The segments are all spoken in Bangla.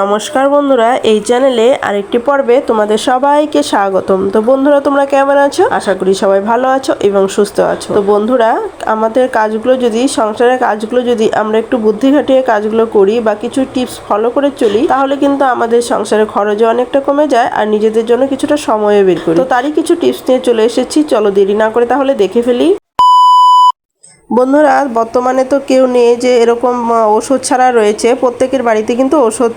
নমস্কার বন্ধুরা, এই চ্যানেলে আরেকটি পর্বে তোমাদের সবাইকে স্বাগতম। তো বন্ধুরা, তোমরা কেমন আছো? আশা করি সবাই ভালো আছো এবং সুস্থ আছো। তো বন্ধুরা, আমাদের কাজগুলো যদি, সংসারের কাজগুলো যদি আমরা একটু বুদ্ধি খাটিয়ে কাজগুলো করি বা কিছু টিপস ফলো করে চলি, তাহলে কিন্তু আমাদের সংসারের খরচও অনেকটা কমে যায় আর নিজেদের জন্য কিছুটা সময়ও বের করি। তো তারই কিছু টিপস নিয়ে চলে এসেছি, চলো দেরি না করে তাহলে দেখে ফেলি। বন্ধুরা, বর্তমানে তো কেউ নেই যে এরকম ওষুধ ছাড়া রয়েছে। প্রত্যেকের বাড়িতে কিন্তু ওষুধ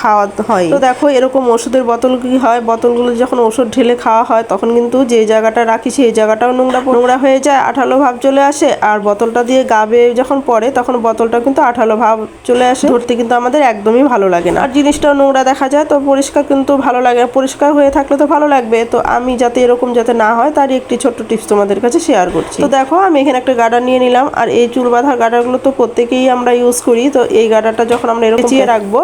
খাওয়া হয়। তো দেখো, এরকম ওষুধের বোতল কি হয়? বোতলগুলো যখন ওষুধ ঢেলে খাওয়া হয়, তখন কিন্তু যে জায়গাটা রাখি, সেই জায়গাটাও নোংরা নোংরা হয়ে যায়, আঠালো ভাব চলে আসে। আর বোতলটা দিয়ে গাবে যখন পড়ে, তখন বোতলটা কিন্তু আঠালো ভাব চলে আসে। ধরতে কিন্তু আমাদের একদমই ভালো লাগে না। আর জিনিসটাও নোংরা দেখা যায়, তো পরিষ্কার কিন্তু ভালো লাগে। পরিষ্কার হয়ে থাকলে তো ভালো লাগবে। তো আমি যাতে এরকম যাতে না হয়, তারই একটি ছোট্ট টিপস তোমাদের কাছে শেয়ার করছি। তো দেখো, আমি এখানে একটা গার্ডার নিয়ে নিলাম। আর এই চুল বাঁধার গার্ডারগুলো তো প্রত্যেকেই আমরা ইউজ করি। তো এই গার্ডারটা যখন আমরা এরকম চেয়ে রাখব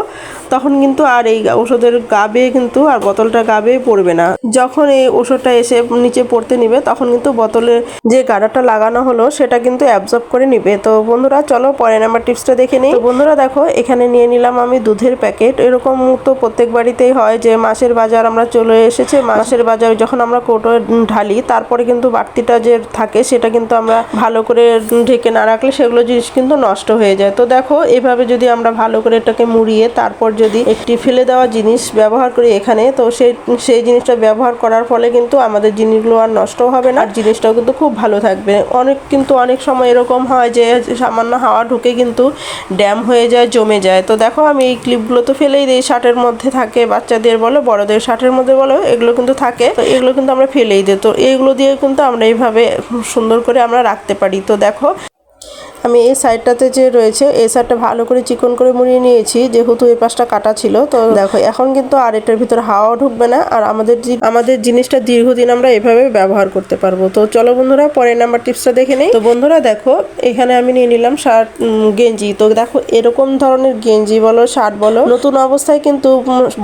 তখন কিন্তু আর এই ওষুধের গাবে কিন্তু আর বোতলটা গাবে পড়বে না। যখন এই ওষুধটা এসে নিচে পড়তে নিবে তখন কিন্তু বোতলে যে গার্ডারটা লাগানো হলো সেটা কিন্তু অ্যাবজর্ব করে নিবে। তো বন্ধুরা চলো পরে নাম্বার টিপসটা দেখে নিই। বন্ধুরা দেখো এখানে নিয়ে নিলাম আমি দুধের প্যাকেট এরকম তো প্রত্যেক বাড়িতেই হয় যে মাসের বাজার আমরা চলে এসেছে। মাসের বাজার যখন আমরা কোটো ঢালি তারপরে কিন্তু বাড়তিটা যে থাকে সেটা কিন্তু আমরা ভালো করে ঢেকে না রাখলে সেগুলো জিনিস কিন্তু নষ্ট হয়ে যায়। তো দেখো, এভাবে যদি আমরা ভালো করে এটাকে মুড়িয়ে তারপর যদি একটি ফেলে দেওয়া জিনিস ব্যবহার করি এখানে, তো সেই সেই জিনিসটা ব্যবহার করার ফলে কিন্তু আমাদের জিনিসগুলো আর নষ্ট হবে না, আর জিনিসটাও কিন্তু খুব ভালো থাকবে। অনেক, কিন্তু অনেক সময় এরকম হয় যে সামান্য হাওয়া ঢুকে কিন্তু ড্যাম হয়ে যায়, জমে যায়। তো দেখো, আমি এই ক্লিপগুলো তো ফেলেই দিই, শার্টের মধ্যে থাকে, বাচ্চাদের বলো, বড়দের শার্টের মধ্যে বলো, এগুলো কিন্তু থাকে। তো এগুলো কিন্তু আমরা ফেলেই দিই। তো এইগুলো দিয়ে কিন্তু আমরা এইভাবে সুন্দর করে আমরা রাখতে পারি। তো দেখো আমি এই সাইডটাতে যে রয়েছে, এই সাইডটা ভালো করে চিকন করে মুড়িয়ে নিয়েছি। যেহেতু এই পাশটা কাটা ছিল, তো দেখো, এখন কিন্তু আর এটার ভিতরে হাওয়া ঢুকবে না। আর আমাদের আমাদের জিনিসটা দীর্ঘদিন আমরা এভাবে ব্যবহার করতে পারব। তো চলো বন্ধুরা, পরের নাম্বার টিপসটা দেখে নেই। তো বন্ধুরা, দেখো, এখানে আমি নিয়ে নিলাম শার্ট গেঞ্জি। তো দেখো, এরকম ধরনের গেঞ্জি বলো শার্ট বলো, নতুন অবস্থায় কিন্তু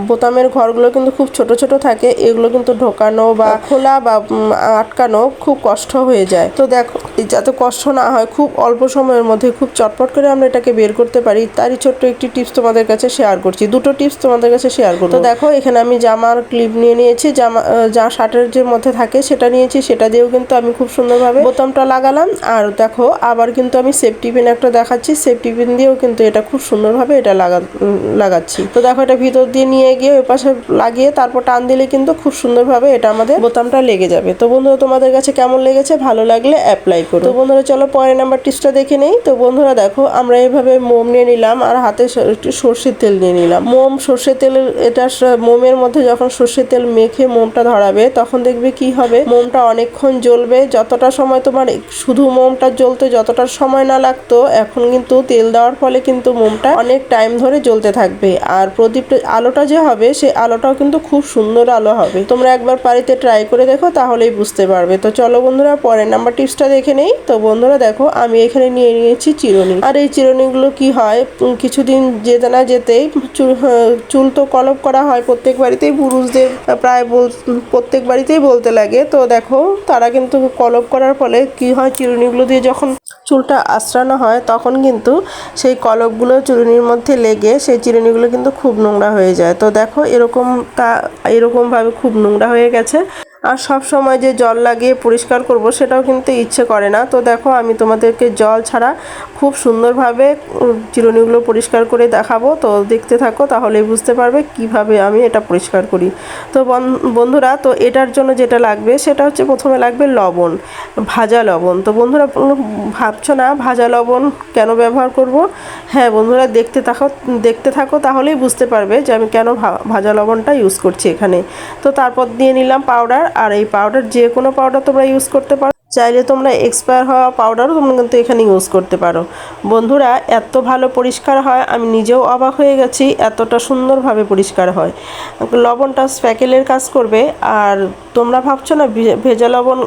বোতামের ঘরগুলো কিন্তু খুব ছোট ছোট থাকে। এগুলো কিন্তু ঢোকানো বা খোলা বা আটকানো খুব কষ্ট হয়ে যায়। তো দেখো যাতে কষ্ট না হয়, খুব অল্প সময়ের মধ্যে খুব চটপট করে আমরা এটাকে বের করতে পারি। তারই ছোট্ট একটি টিপস তোমাদের কাছে শেয়ার করছি। দুটো টিপস তোমাদের কাছে শেয়ার করব। তো দেখো, এখানে আমি জামার ক্লিপ নিয়ে নিয়েছি। জামা যা শার্টের যে মধ্যে থাকে সেটা নিয়েছি। সেটা দিয়েও কিন্তু আমি খুব সুন্দরভাবে বোতামটা লাগালাম। আর দেখো, আবার কিন্তু আমি সেফটি পিন একটা দেখাচ্ছি। সেফটি পিন দিয়েও কিন্তু এটা খুব সুন্দরভাবে এটা লাগা, লাগাচ্ছি। তো দেখো, এটা ভিতর দিয়ে নিয়ে গিয়ে ওই পাশে লাগিয়ে তারপর টান দিলে কিন্তু খুব সুন্দরভাবে এটা আমাদের বোতামটা লেগে যাবে। তো বন্ধুরা, তোমাদের কাছে কেমন লেগেছে? ভালো লাগলে অ্যাপ্লাই করো। তো বন্ধুরা, চলো পরের নাম্বার টিপসটা দেখে নেই। তো বন্ধুরা দেখো, আমরা এইভাবে মোম নিয়ে নিলাম আর হাতে একটু সর্ষের তেল নিয়ে নিলাম। মোম, সর্ষের তেলের এটা মোমের মধ্যে যখন সর্ষের তেল মেখে মোমটা ধরাবে, তখন দেখবে কি হবে? মোমটা অনেকক্ষণ জ্বলবে। যতটা সময় তোমার শুধু মোমটা জ্বলতে যতটা সময় না লাগতো, এখন কিন্তু তেল দেওয়ার ফলে কিন্তু মোমটা অনেক টাইম ধরে জ্বলতে থাকবে। আর প্রদীপটা, আলোটা যে হবে সেই আলোটাও কিন্তু খুব সুন্দর আলো হবে। তোমরা একবার বাড়িতে ট্রাই করে দেখো, তাহলেই বুঝতে পারবে। তো চলো বন্ধুরা, পরের নাম্বার টিপসটা দেখে নেই। তো বন্ধুরা দেখো, আমি এখানে নিয়ে নিয়েছি চিরুনি। আর এই চিরুনিগুলো কি হয় কিছুদিন যেতে না যেতেই চুল হ্যাঁ, তো কলপ করা হয় প্রত্যেক বাড়িতেই পুরুষদের প্রায় বল প্রত্যেক বাড়িতেই বলতে লাগে। তো দেখো তারা কিন্তু কলপ করার ফলে কি হয় চিরুনিগুলো দিয়ে যখন চুলটা আশ্রানো হয় তখন কিন্তু সেই কলপগুলো চিরুনির মধ্যে লেগে সেই চিরুনিগুলো কিন্তু খুব নোংরা হয়ে যায়। তো দেখো এরকম তা এরকমভাবে খুব নোংরা হয়ে গেছে। আর সব সময় যে জল লাগিয়ে পরিষ্কার করব সেটাও কিন্তু ইচ্ছে করে না। তো দেখো, আমি তোমাদেরকে জল ছাড়া খুব সুন্দরভাবে চিরুনিগুলো পরিষ্কার করে দেখাবো। তো দেখতে থাকো, তাহলেই বুঝতে পারবে কীভাবে আমি এটা পরিষ্কার করি। তো বন- বন্ধুরা, তো এটার জন্য যেটা লাগবে, সেটা হচ্ছে প্রথমে লাগবে লবণ, ভাজা লবণ। তো বন্ধুরা ভাবছ না ভাজা লবণ কেন ব্যবহার করব? হ্যাঁ বন্ধুরা, দেখতে থাকো দেখতে থাকো, তাহলেই বুঝতে পারবে যে আমি কেন ভাজা লবণটা ইউজ করছি এখানে। তো তারপর দিয়ে নিলাম পাউডার আর এই পাউডার যে কোনো পাউডার তোমরা ইউজ করতে পারো। চাইলে তোমরা এক্সপায়ার হওয়া পাউডারও তোমরা কিন্তু এখানে ইউজ করতে পারো। বন্ধুরা, এত ভালো পরিষ্কার হয়, আমি নিজেও অবাক হয়ে গেছি, এতটা সুন্দরভাবে পরিষ্কার হয়। লবণটা স্প্যাকেলের কাজ করবে, আর তোমরা ভাবছ না ভেজা লবণ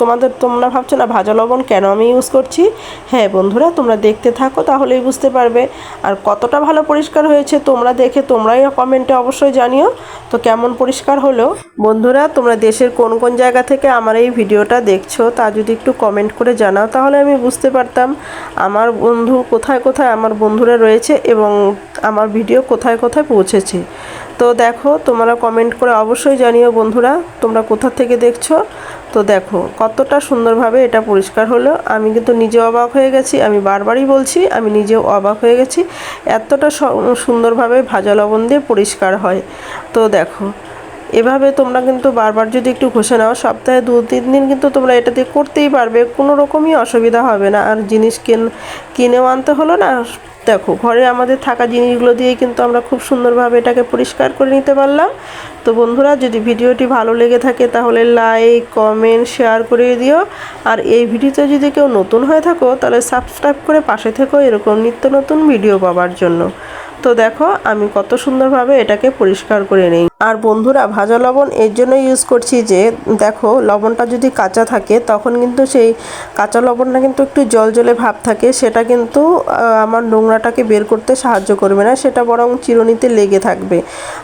তোমাদের তোমরা ভাবছ না ভাজা লবণ কেন আমি ইউজ করছি? হ্যাঁ বন্ধুরা, তোমরা দেখতে থাকো তাহলেই বুঝতে পারবে। আর কতটা ভালো পরিষ্কার হয়েছে তোমরা দেখে তোমরাই কমেন্টে অবশ্যই জানিও। তো কেমন পরিষ্কার হলো? বন্ধুরা, তোমরা দেশের কোন কোন জায়গা থেকে আমার এই ভিডিওটা দেখছ তা যদি একটু কমেন্ট করে জানাও তাহলে আমি বুঝতে পারতাম। আমার বন্ধু কোথায় কোথায় আমার বন্ধুরা রয়েছে এবং আমার ভিডিও কোথায় কোথায় পৌঁছেছে। তো দেখো, তোমরা কমেন্ট করে অবশ্যই জানিও বন্ধুরা, তোমরা কোথা থেকে দেখছ? তো দেখো, কতটা সুন্দরভাবে এটা পরিষ্কার হলো। আমি কিন্তু নিজে অবাক হয়ে গেছি, আমি বারবারই বলছি, আমি নিজেও অবাক হয়ে গেছি। এতটা সুন্দরভাবে ভাজা লবণ দিয়ে পরিষ্কার হয়। তো দেখো, এভাবে তোমরা কিন্তু বারবার যদি একটু ঘষে নাও, সপ্তাহে দু, তিন দিন কিন্তু তোমরা এটা দিয়ে করতেই পারবে, কোনো রকমই অসুবিধা হবে না। আর জিনিস কিন কিনেও আনতে হলো না দেখো, ঘরে আমাদের থাকা জিনিসগুলো দিয়ে কিন্তু আমরা খুব সুন্দরভাবে এটাকে পরিষ্কার করে নিতে পারলাম। তো বন্ধুরা, যদি ভিডিওটি ভালো লেগে থাকে তাহলে লাইক, কমেন্ট, শেয়ার করে দিও। আর এই ভিডিওতে যদি কেউ নতুন হয়ে থাকো তাহলে সাবস্ক্রাইব করে পাশে থেকো এরকম নিত্য নতুন ভিডিও পাওয়ার জন্য। তো দেখো, আমি কত সুন্দরভাবে এটাকে পরিষ্কার করে নিই। আর বন্ধুরা, ভাজা লবণ এর জন্য ইউজ করছি যে, দেখো, লবণটা যদি কাঁচা থাকে, তখন কিন্তু সেই কাঁচা লবণটা কিন্তু একটু জল জলে ভাব থাকে। সেটা কিন্তু আমার নোংরাটাকে বের করতে সাহায্য করবে না, সেটা বরং চিরুনিতে লেগে থাকবে।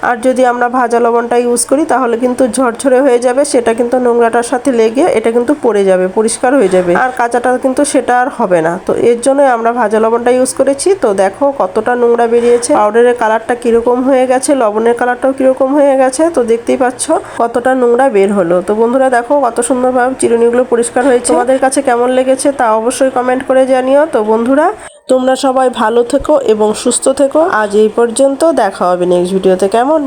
আর যদি আমরা ভাজা লবণটা ইউজ করি, তাহলে কিন্তু ঝরঝরে হয়ে যাবে, সেটা কিন্তু নোংরাটার সাথে লেগে, এটা কিন্তু পড়ে যাবে, পরিষ্কার হয়ে যাবে। আর কাঁচাটা কিন্তু সেটা আর হবে না। তো এর জন্যই আমরা ভাজা লবণটা ইউজ করেছি। তো দেখো, কতটা নোংরা বেরিয়েছে। পাউডারের কালারটা কীরকম হয়ে গেছে, লবণের কালারটাও কীরকম হয়ে গেছে, তো দেখতেই পাচ্ছ কতটা নোংরা বের হলো। তো বন্ধুরা দেখো কত সুন্দরভাবে চিরুনিগুলো পরিষ্কার হয়েছে। আমাদের কাছে কেমন লেগেছে তা অবশ্যই কমেন্ট করে জানিও। তো বন্ধুরা, তোমরা সবাই ভালো থেকো এবং সুস্থ থেকো। আজ এই পর্যন্ত দেখা হবে নেক্সট ভিডিওতে কেমন?